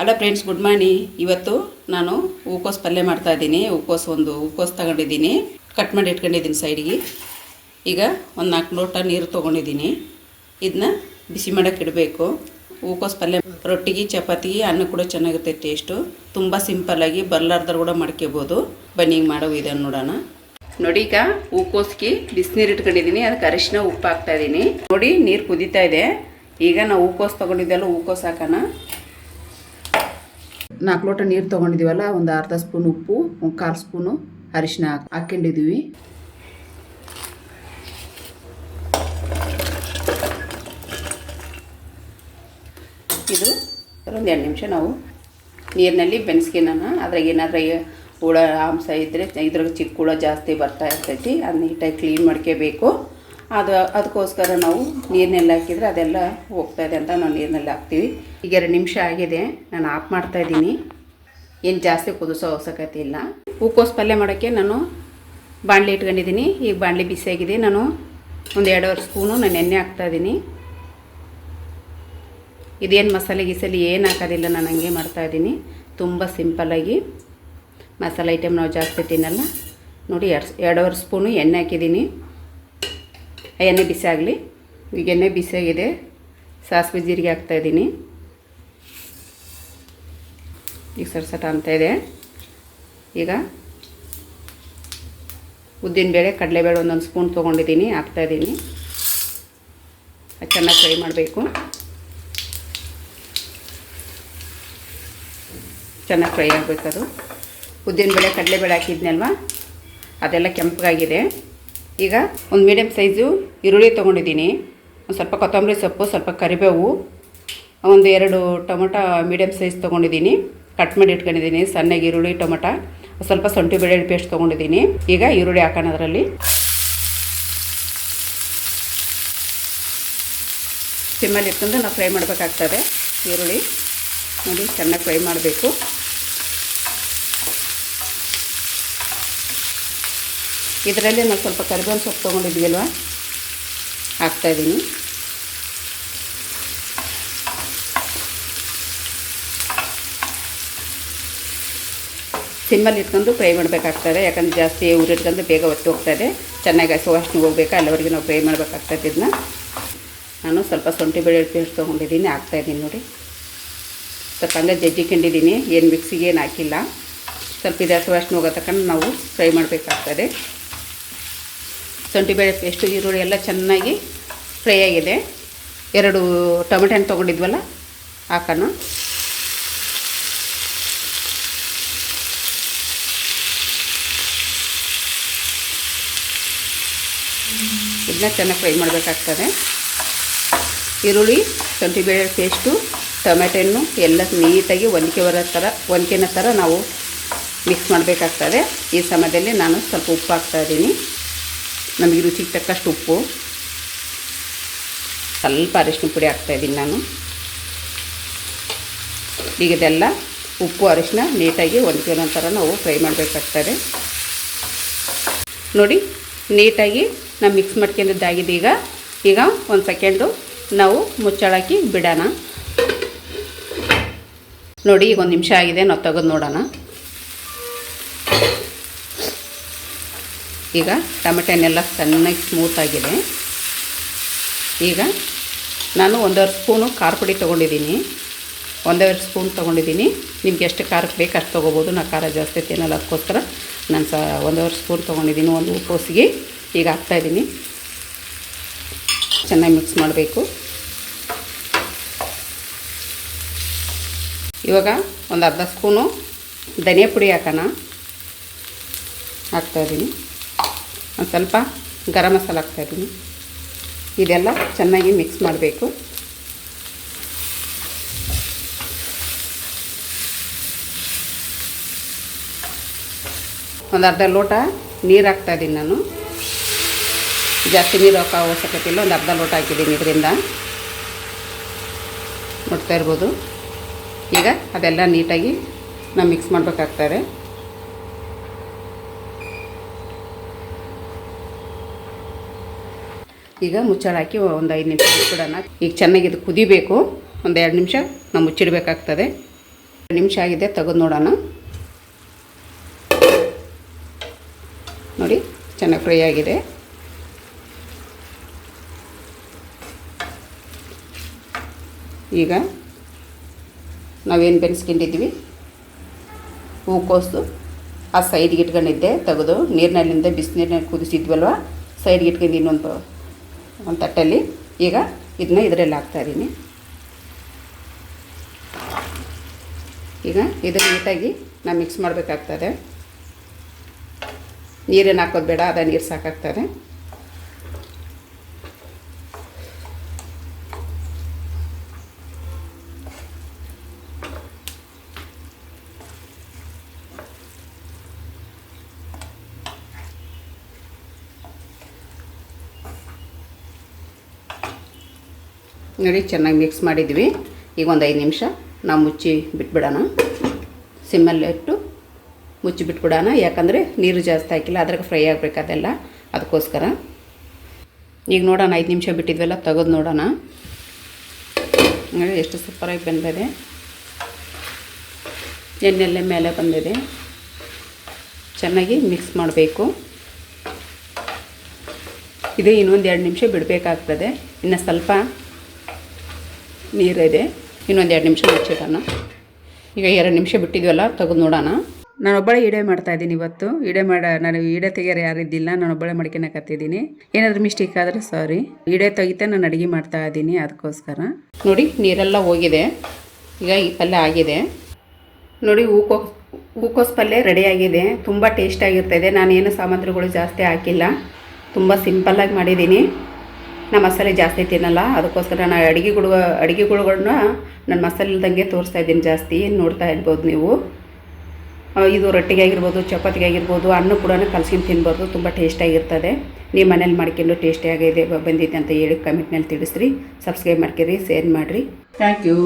ಅಲ್ಲ friends good morning ಇವತ್ತು ನಾನು ಹೂಕೋಸು ಪಲ್ಯ ಮಾಡ್ತಾ ಇದ್ದೀನಿ. ಹೂಕೋಸು ಒಂದು ಹೂಕೋಸು ತಗೊಂಡಿದ್ದೀನಿ. ಕಟ್ ಮಾಡಿ ಇಟ್ಕೊಂಡಿದ್ದೀನಿ ಸೈಡಿಗೆ ಈಗ ಒಂದು ನಾಲ್ಕು ಲೋಟ ನೀರು ತೊಗೊಂಡಿದ್ದೀನಿ. ಇದನ್ನ ಬಿಸಿ ಮಾಡೋಕ್ಕೆ ಇಡಬೇಕು. ಹೂಕೋಸು ಪಲ್ಯ ರೊಟ್ಟಿಗೆ ಚಪಾತಿಗೆ ಅನ್ನ ಕೂಡ ಚೆನ್ನಾಗಿರುತ್ತೆ ಟೇಸ್ಟು ತುಂಬ ಸಿಂಪಲ್ಲಾಗಿ ಬರ್ಲಾರ್ದಾರು ಕೂಡ ಮಾಡ್ಕೋಬೋದು. ಬನ್ನಿ ಮಾಡೋ ಇದನ್ನು ನೋಡೋಣ. ನೋಡಿ ಈಗ ಹೂಕೋಸ್ಗೆ ಬಿಸಿನೀರು ಇಟ್ಕೊಂಡಿದ್ದೀನಿ. ಅದಕ್ಕೆ ಅರಿಶಿನ ಉಪ್ಪು ಹಾಕ್ತಾ ಇದ್ದೀನಿ. ನೋಡಿ ನೀರು ಕುದೀತಾ ಇದೆ. ಈಗ ನಾವು ಹೂಕೋಸು ತೊಗೊಂಡಿದ್ದೆಲ್ಲ ಹೂಕೋಸು ಹಾಕೋಣ. ನಾಲ್ಕು ಲೋಟ ನೀರು ತೊಗೊಂಡಿದ್ದೀವಲ್ಲ ಒಂದು ಅರ್ಧ ಸ್ಪೂನ್ ಉಪ್ಪು, ಒಂದು ಕಾಲು ಸ್ಪೂನು ಅರಿಶಿನ ಹಾಕ್- ಹಾಕ್ಕೊಂಡಿದ್ದೀವಿ ಇದು ಒಂದು ಎರಡು ನಿಮಿಷ ನಾವು ನೀರಿನಲ್ಲಿ ಬೆನ್ಸ್ಕಿನ ಅದ್ರಾಗ ಏನಾದ್ರೂ ಹುಳ ಅಂಶ ಇದ್ದರೆ ಇದ್ರಾಗ ಚಿಕ್ಕ ಹುಳ ಜಾಸ್ತಿ ಬರ್ತಾ ಇರ್ತೈತಿ ಅದು ನೀಟಾಗಿ ಕ್ಲೀನ್ ಮಾಡ್ಕೋಬೇಕು. ಅದು ಅದಕ್ಕೋಸ್ಕರ ನಾವು ನೀರನ್ನೆಲ್ಲ ಹಾಕಿದರೆ ಅದೆಲ್ಲ ಹೋಗ್ತಾ ಇದೆ ಅಂತ ನಾವು ನೀರಿನಲ್ಲಿ ಹಾಕ್ತೀವಿ. ಈಗ ಎರಡು ನಿಮಿಷ ಆಗಿದೆ, ನಾನು ಆಫ್ ಮಾಡ್ತಾ ಇದ್ದೀನಿ. ಏನು ಜಾಸ್ತಿ ಕುದಿಸೋ ಅವಶ್ಯಕತೆ ಇಲ್ಲ. ಹೂಕೋಸು ಪಲ್ಯ ಮಾಡೋಕ್ಕೆ ನಾನು ಬಾಣಲಿ ಇಟ್ಕೊಂಡಿದ್ದೀನಿ. ಈಗ ಬಾಣಲಿ ಬಿಸಿಯಾಗಿದೆ. ನಾನು ಒಂದು ಎರಡೂವರೆ ಸ್ಪೂನು ನಾನು ಎಣ್ಣೆ ಹಾಕ್ತಾಯಿದ್ದೀನಿ ಇದೇನು ಮಸಾಲೆ ಗೀಸಲಿ ಏನು ಹಾಕೋದಿಲ್ಲ, ನಾನು ಹಂಗೆ ಮಾಡ್ತಾಯಿದ್ದೀನಿ ತುಂಬ ಸಿಂಪಲ್ಲಾಗಿ ಮಸಾಲೆ ಐಟಮ್ ನಾವು ಜಾಸ್ತಿ ತಿನ್ನಲ್ಲ. ನೋಡಿ, ಎರಡು ಎರಡೂವರೆ ಸ್ಪೂನು ಎಣ್ಣೆ ಹಾಕಿದ್ದೀನಿ. ಎಣ್ಣೆ ಬಿಸಿ ಆಗಲಿ. ಈಗ ಎಣ್ಣೆ ಬಿಸಿಯಾಗಿದೆ ಸಾಸಿವೆ ಜೀರಿಗೆ ಹಾಕ್ತಾಯಿದ್ದೀನಿ ಈಗ ಸರ್ಸಟ ಅಂತ ಇದೆ. ಈಗ ಉದ್ದಿನಬೇಳೆ ಕಡಲೆಬೇಳೆ ಒಂದೊಂದು ಸ್ಪೂನ್ ತೊಗೊಂಡಿದ್ದೀನಿ. ಹಾಕ್ತಾಯಿದ್ದೀನಿ ಅದು ಚೆನ್ನಾಗಿ ಫ್ರೈ ಮಾಡಬೇಕು. ಚೆನ್ನಾಗಿ ಫ್ರೈ ಆಗಬೇಕದು ಉದ್ದಿನಬೇಳೆ ಕಡಲೆಬೇಳೆ ಹಾಕಿದ್ನಲ್ವ? ಅದೆಲ್ಲ ಕೆಂಪಗಾಗಿದೆ. ಈಗ ಒಂದು ಮೀಡಿಯಮ್ ಸೈಜು ಈರುಳ್ಳಿ ತೊಗೊಂಡಿದ್ದೀನಿ. ಒಂದು ಸ್ವಲ್ಪ ಕೊತ್ತಂಬರಿ ಸೊಪ್ಪು, ಸ್ವಲ್ಪ ಕರಿಬೇವು, ಒಂದು ಎರಡು ಟೊಮೊಟೊ ಮೀಡಿಯಮ್ ಸೈಜ್ ತೊಗೊಂಡಿದ್ದೀನಿ. ಕಟ್ ಮಾಡಿ ಇಟ್ಕೊಂಡಿದ್ದೀನಿ. ಸಣ್ಣಗೆ ಈರುಳ್ಳಿ, ಟೊಮೊಟೊ ಸ್ವಲ್ಪ ಸೊಂಟಿ ಬೆಳ್ಳುಳ್ಳಿ ಪೇಸ್ಟ್ ತೊಗೊಂಡಿದ್ದೀನಿ. ಈಗ ಈರುಳ್ಳಿ ಹಾಕೋಣ ಅದರಲ್ಲಿ. ಸಿಮ್ಮಲ್ಲಿ ಇಟ್ಕೊಂಡು ನಾವು ಫ್ರೈ ಮಾಡಬೇಕಾಗ್ತದೆ. ಈರುಳ್ಳಿ ನೋಡಿ, ಚೆನ್ನಾಗಿ ಫ್ರೈ ಮಾಡಬೇಕು. ಇದರಲ್ಲಿ ನಾವು ಸ್ವಲ್ಪ ಕರಿಬೇವಿನ ಸೊಪ್ಪು ತೊಗೊಂಡಿದ್ದೀವಲ್ವ ಹಾಕ್ತಾಯಿದ್ದೀನಿ ಸಿಮ್ಮಲ್ಲಿ ಇಟ್ಕೊಂಡು ಫ್ರೈ ಮಾಡಬೇಕಾಗ್ತದೆ. ಯಾಕಂದ್ರೆ ಜಾಸ್ತಿ ಉರಿಟ್ಕೊಂಡು ಬೇಗ ಒಟ್ಟು ಹೋಗ್ತದೆ ಚೆನ್ನಾಗಿ ಹಸಿ ವಾಸನೆ ಹೋಗ್ಬೇಕು ಅಲ್ಲಿವರೆಗೆ ನಾವು ಫ್ರೈ ಮಾಡಬೇಕಾಗ್ತದೆ ಇದನ್ನ. ನಾನು ಸ್ವಲ್ಪ ಶುಂಠಿ ಬೆಳ್ಳುಳ್ಳಿ ಪೇಸ್ಟ್ ತೊಗೊಂಡಿದ್ದೀನಿ. ಹಾಕ್ತಾಯಿದ್ದೀನಿ ನೋಡಿ. ಸ್ವಲ್ಪ ಹಂಗೆ ಜಜ್ಜಿಕೊಂಡಿದ್ದೀನಿ ಏನು ಮಿಕ್ಸಿಗೆ ಏನು ಹಾಕಿಲ್ಲ. ಸ್ವಲ್ಪ ಇದು ಹಸಿ ವಾಸನೆ ಹೋಗೋ ತಕ್ಕ ನಾವು ಫ್ರೈ ಮಾಡಬೇಕಾಗ್ತದೆ. ಶುಂಠಿ ಬೆಳೆ ಪೇಸ್ಟು ಈರುಳ್ಳಿ ಎಲ್ಲ ಚೆನ್ನಾಗಿ ಫ್ರೈ ಆಗಿದೆ. ಎರಡು ಟೊಮೆಟೊ ಹಣ್ಣು ತೊಗೊಂಡಿದ್ವಲ್ಲ ಹಾಕೋಣ ಇದನ್ನ ಚೆನ್ನಾಗಿ ಫ್ರೈ ಮಾಡಬೇಕಾಗ್ತದೆ. ಈರುಳ್ಳಿ, ಶುಂಠಿ ಬೇಳೆ ಪೇಸ್ಟು ಟೊಮೆಟೊ ಹಣ್ಣು ಎಲ್ಲ ನೀಟಾಗಿ ಒನಕೆ ಬರೋ ಥರ ಒನಕೆನ ಥರ ನಾವು ಮಿಕ್ಸ್ ಮಾಡಬೇಕಾಗ್ತದೆ. ಈ ಸಮಯದಲ್ಲಿ ನಾನು ಸ್ವಲ್ಪ ಉಪ್ಪು ಹಾಕ್ತಾಯಿದ್ದೀನಿ ನಮಗೆ ರುಚಿಗೆ ತಕ್ಕಷ್ಟು ಉಪ್ಪು. ಸ್ವಲ್ಪ ಅರಿಶಿನ ಪುಡಿ ಹಾಕ್ತಾಯಿದ್ದೀನಿ ನಾನು. ಈಗ ಇದೆಲ್ಲ ಉಪ್ಪು ಅರಿಶಿನ ನೀಟಾಗಿ ಹೊಂದ್ಕೊಳ್ಳೋ ಥರ ನಾವು ಫ್ರೈ ಮಾಡಬೇಕಾಗ್ತದೆ. ನೋಡಿ, ನೀಟಾಗಿ ನಾವು ಮಿಕ್ಸ್ ಮಾಡ್ಕೊಂಡಿದ್ದಾಗಿದೆ ಈಗ. ಈಗ ಒಂದು ಸೆಕೆಂಡು ನಾವು ಮುಚ್ಚಳಾಕಿ ಬಿಡೋಣ. ನೋಡಿ, ಈಗ ಒಂದು ನಿಮಿಷ ಆಗಿದೆ, ನಾವು ತೆಗೆದು ನೋಡೋಣ. ಈಗ ಟಮೆಟನೆಲ್ಲ ಚೆನ್ನಾಗಿ ಸ್ಮೂತಾಗಿದೆ ಈಗ ನಾನು ಒಂದೂವರೆ ಸ್ಪೂನು ಖಾರ ಪುಡಿ ತೊಗೊಂಡಿದ್ದೀನಿ. ಒಂದೂವರೆ ಸ್ಪೂನ್ ತೊಗೊಂಡಿದ್ದೀನಿ. ನಿಮ್ಗೆ ಎಷ್ಟು ಖಾರಕ್ಕೆ ಬೇಕು ಅಷ್ಟು ತೊಗೋಬೋದು. ನಾನು ಖಾರ ಜಾಸ್ತಿ ತಿನ್ನಲ್ಲ, ಅದಕ್ಕೋಸ್ಕರ ನಾನು ಸ ಒಂದೂವರೆ ಸ್ಪೂನ್ ತೊಗೊಂಡಿದ್ದೀನಿ ಒಂದು ಉಪ್ಪೋಸಿಗೆ. ಈಗ ಹಾಕ್ತಾಯಿದ್ದೀನಿ ಚೆನ್ನಾಗಿ ಮಿಕ್ಸ್ ಮಾಡಬೇಕು. ಇವಾಗ ಒಂದು ಅರ್ಧ ಸ್ಪೂನು ಧನಿಯಾ ಪುಡಿ ಹಾಕೋಣ. ಹಾಕ್ತಾಯಿದ್ದೀನಿ ಒಂದು ಸ್ವಲ್ಪ ಗರಂ ಮಸಾಲ ಹಾಕ್ತಾಯಿದ್ದೀನಿ ಇದೆಲ್ಲ ಚೆನ್ನಾಗಿ ಮಿಕ್ಸ್ ಮಾಡಬೇಕು. ಒಂದು ಅರ್ಧ ಲೋಟ ನೀರು ಹಾಕ್ತಾಯಿದ್ದೀನಿ ನಾನು. ಜಾಸ್ತಿ ನೀರು ಹಾಕೋ ಅವಶ್ಯಕತೆ ಇಲ್ಲ, ಒಂದು ಅರ್ಧ ಲೋಟ ಹಾಕಿದ್ದೀನಿ ಇದರಿಂದ. ನೋಡ್ತಾ ಇರ್ಬೋದು. ಈಗ ಅದೆಲ್ಲ ನೀಟಾಗಿ ನಾವು ಮಿಕ್ಸ್ ಮಾಡಬೇಕಾಗ್ತದೆ ಈಗ ಮುಚ್ಚಳ ಹಾಕಿ ಒಂದು ಐದು ನಿಮಿಷ ಬಿಟ್ಬಿಡೋಣ. ಈಗ ಚೆನ್ನಾಗಿ ಇದು ಕುದಿಬೇಕು. ಒಂದು ಎರಡು ನಿಮಿಷ ನಾವು ಮುಚ್ಚಿಡಬೇಕಾಗ್ತದೆ. ಎರಡು ನಿಮಿಷ ಆಗಿದೆ, ತೆಗೆದು ನೋಡೋಣ. ನೋಡಿ, ಚೆನ್ನಾಗಿ ಫ್ರೈ ಆಗಿದೆ. ಈಗ ನಾವೇನು ಬೆನ್ಸ್ಕೊಂಡಿದ್ವಿ ಹೂಕೋಸು. ಆ ಸೈಡ್ಗೆ ಇಟ್ಕೊಂಡಿದ್ದೆ, ತೆಗೆದು. ನೀರಿನಲ್ಲಿಂದ ಬಿಸಿನೀರಿನಲ್ಲಿ ಕುದಿಸಿದ್ವಲ್ವ? ಸೈಡ್ಗೆ ಇಟ್ಕೊಂಡು ಇನ್ನೊಂದು ಒಂದು ತಟ್ಟಲ್ಲಿ ಈಗ ಇದನ್ನ ಇದರಲ್ಲಿ ಹಾಕ್ತಾಯಿದ್ದೀನಿ ಈಗ ಇದು ನೀಟಾಗಿ ನಾನು ಮಿಕ್ಸ್ ಮಾಡಬೇಕಾಗ್ತದೆ. ನೀರೇನು ಹಾಕೋದು ಬೇಡ, ಅದೇ ನೀರು ಸಾಕಾಗ್ತದೆ. ನೋಡಿ, ಚೆನ್ನಾಗಿ ಮಿಕ್ಸ್ ಮಾಡಿದ್ವಿ. ಈಗ ಒಂದು ಐದು ನಿಮಿಷ. ನಾವು ಮುಚ್ಚಿ ಬಿಟ್ಬಿಡೋಣ. ಸಿಮ್ಮಲ್ಲಿ ಇಟ್ಟು ಮುಚ್ಚಿ ಬಿಟ್ಬಿಡೋಣ. ಯಾಕಂದರೆ ನೀರು ಜಾಸ್ತಿ ಹಾಕಿಲ್ಲ, ಅದ್ರಾಗ ಫ್ರೈ ಆಗಬೇಕು ಅದೆಲ್ಲ ಅದಕ್ಕೋಸ್ಕರ. ಈಗ ನೋಡೋಣ, ಐದು ನಿಮಿಷ ಬಿಟ್ಟಿದ್ವಲ್ಲ, ತೆಗೆದು ನೋಡೋಣ. ನೋಡಿ, ಎಷ್ಟು ಸೂಪರಾಗಿ ಬಂದಿದೆ. ಎಣ್ಣೆಲ್ಲೇ ಮೇಲೆ ಬಂದಿದೆ. ಚೆನ್ನಾಗಿ ಮಿಕ್ಸ್ ಮಾಡಬೇಕು. ಇದು ಇನ್ನೊಂದು ಎರಡು ನಿಮಿಷ ಬಿಡಬೇಕಾಗ್ತದೆ. ಇನ್ನು ಸ್ವಲ್ಪ ನೀರಿದೆ ಇನ್ನೊಂದು ಎರಡು ನಿಮಿಷ ಮುಚ್ಚಿಡೋಣ. ಈಗ ಎರಡು ನಿಮಿಷ ಬಿಟ್ಟಿದ್ವಲ್ಲ ತೆಗೆದು ನೋಡೋಣ. ನಾನು ನಾನೊಬ್ಬಳೇ ಈಡೆ ಮಾಡ್ತಾ ಇದ್ದೀನಿ ಇವತ್ತು. ಈಡೆ ಮಾಡ ನಾನು ಈಡೆ ತೆಗಿಯೋರು ಯಾರಿದ್ದಿಲ್ಲ ನಾನೊಬ್ಬಳೇ ಮಡ್ಕೊಳಕತ್ತಿದ್ದೀನಿ ಏನಾದರೂ ಮಿಸ್ಟೇಕ್ ಆದರೆ ಸಾರಿ. ಈಡೆ ತೆಗಿತಾ ನಾನು ಅಡುಗೆ ಮಾಡ್ತಾ ಇದ್ದೀನಿ ಅದಕ್ಕೋಸ್ಕರ ನೋಡಿ ನೀರೆಲ್ಲ ಹೋಗಿದೆ. ಈಗ ಈ ಪಲ್ಯ ಆಗಿದೆ. ನೋಡಿ ಹೂಕೋ ಹೂಕೋಸ್ ಪಲ್ಯ ರೆಡಿಯಾಗಿದೆ ತುಂಬ ಟೇಸ್ಟಾಗಿರ್ತದೆ ನಾನೇನು ಸಾಮಗ್ರಿಗಳು ಜಾಸ್ತಿ ಹಾಕಿಲ್ಲ. ತುಂಬ ಸಿಂಪಲ್ಲಾಗಿ ಮಾಡಿದ್ದೀನಿ. ನಾ ಮಸಾಲೆ ಜಾಸ್ತಿ ತಿನ್ನಲ್ಲ. ಅದಕ್ಕೋಸ್ಕರ ನಾನು ಅಡುಗೆಗಳು ಅಡುಗೆಗಳುಗಳನ್ನ ನಾನು ಮಸಾಲೆ ಇಲ್ದಂಗೆ ತೋರಿಸ್ತಾ ಇದ್ದೀನಿ ಜಾಸ್ತಿ. ನೋಡ್ತಾ ಇರ್ಬೋದು ನೀವು? ಇದು ರೊಟ್ಟಿಗೆ ಆಗಿರ್ಬೋದು, ಚಪಾತಿಗೆ ಆಗಿರ್ಬೋದು, ಅನ್ನ ಕೂಡ ಕಲ್ಸ್ಕೊಂಡು ತಿನ್ಬೋದು ತುಂಬ ಟೇಸ್ಟಾಗಿರ್ತದೆ ನೀವು ಮನೇಲಿ ಮಾಡ್ಕೊಂಡು ಟೇಸ್ಟಿಯಾಗಿದೆ ಬಂದಿದೆ ಅಂತ ಹೇಳಿ ಕಮೆಂಟ್ನಲ್ಲಿ ತಿಳಿಸ್ರಿ. ಸಬ್ಸ್ಕ್ರೈಬ್ ಮಾಡ್ಕೊಳ್ರಿ ಶೇರ್ ಮಾಡಿರಿ. Thank you.